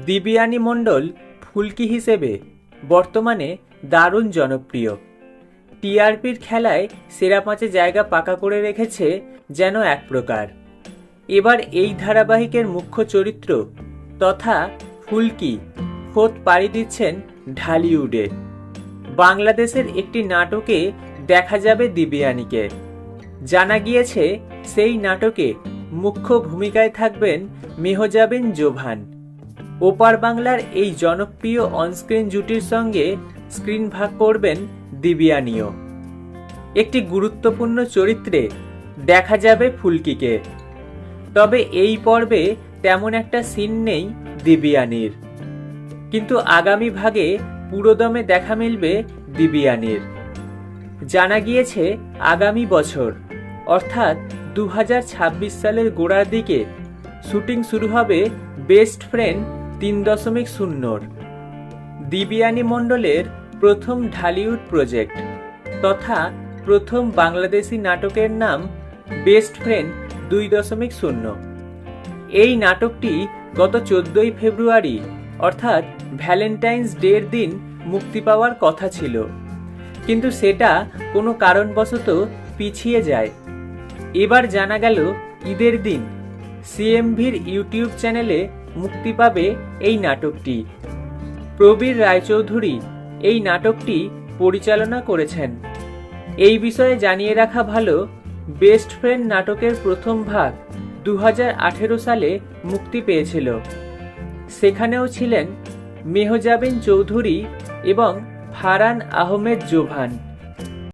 দিবিয়ানি মণ্ডল ফুলকি হিসেবে বর্তমানে দারুণ জনপ্রিয়। টিআরপির খেলায় সেরা পাঁচে জায়গা পাকা করে রেখেছে যেন এক প্রকার। এবার এই ধারাবাহিকের মুখ্য চরিত্র তথা ফুলকি খোদ পাড়ি দিচ্ছেন ঢালিউডে। বাংলাদেশের একটি নাটকে দেখা যাবে দিবিয়ানিকে। জানা গিয়েছে, সেই নাটকে মুখ্য ভূমিকায় থাকবেন মেহজাবিন জোভান। ওপার বাংলার এই জনপ্রিয় অনস্ক্রিন জুটির সঙ্গে স্ক্রিন ভাগ করবেন দিবিয়ানিও। একটি গুরুত্বপূর্ণ চরিত্রে দেখা যাবে ফুলকিকে। তবে এই পর্বে তেমন একটা সিন নেই দিবিয়ানির। কিন্তু আগামী ভাগে পুরোদমে দেখা মিলবে দিবিয়ানির। জানা গিয়েছে আগামী বছর, অর্থাৎ দু হাজার ছাব্বিশ সালের গোড়ার দিকে শুটিং শুরু হবে বেস্ট ফ্রেন্ড তিন দশমিক শূন্যর দিবিয়ানি মণ্ডলের প্রথম ঢালিউড প্রজেক্ট তথা প্রথম বাংলাদেশি নাটকের নাম বেস্ট ফ্রেন্ড দুই দশমিক শূন্য। এই নাটকটি গত চোদ্দই ফেব্রুয়ারি, অর্থাৎ ভ্যালেন্টাইন্স ডের দিন মুক্তি পাওয়ার কথা ছিল। কিন্তু সেটা কোনো কারণবশত পিছিয়ে যায়। এবার জানা গেল ঈদের দিন। সিএমভির ইউটিউব চ্যানেলে মুক্তি পাবে এই নাটকটি। প্রবীর রায়চৌধুরী এই নাটকটি পরিচালনা করেছেন। এই বিষয়ে জানিয়ে রাখা ভালো, বেস্ট ফ্রেন্ড নাটকের প্রথম ভাগ দু হাজার আঠেরো সালে মুক্তি পেয়েছিল। সেখানেও ছিলেন মেহজাবিন চৌধুরী এবং ফারান আহমেদ জোভান।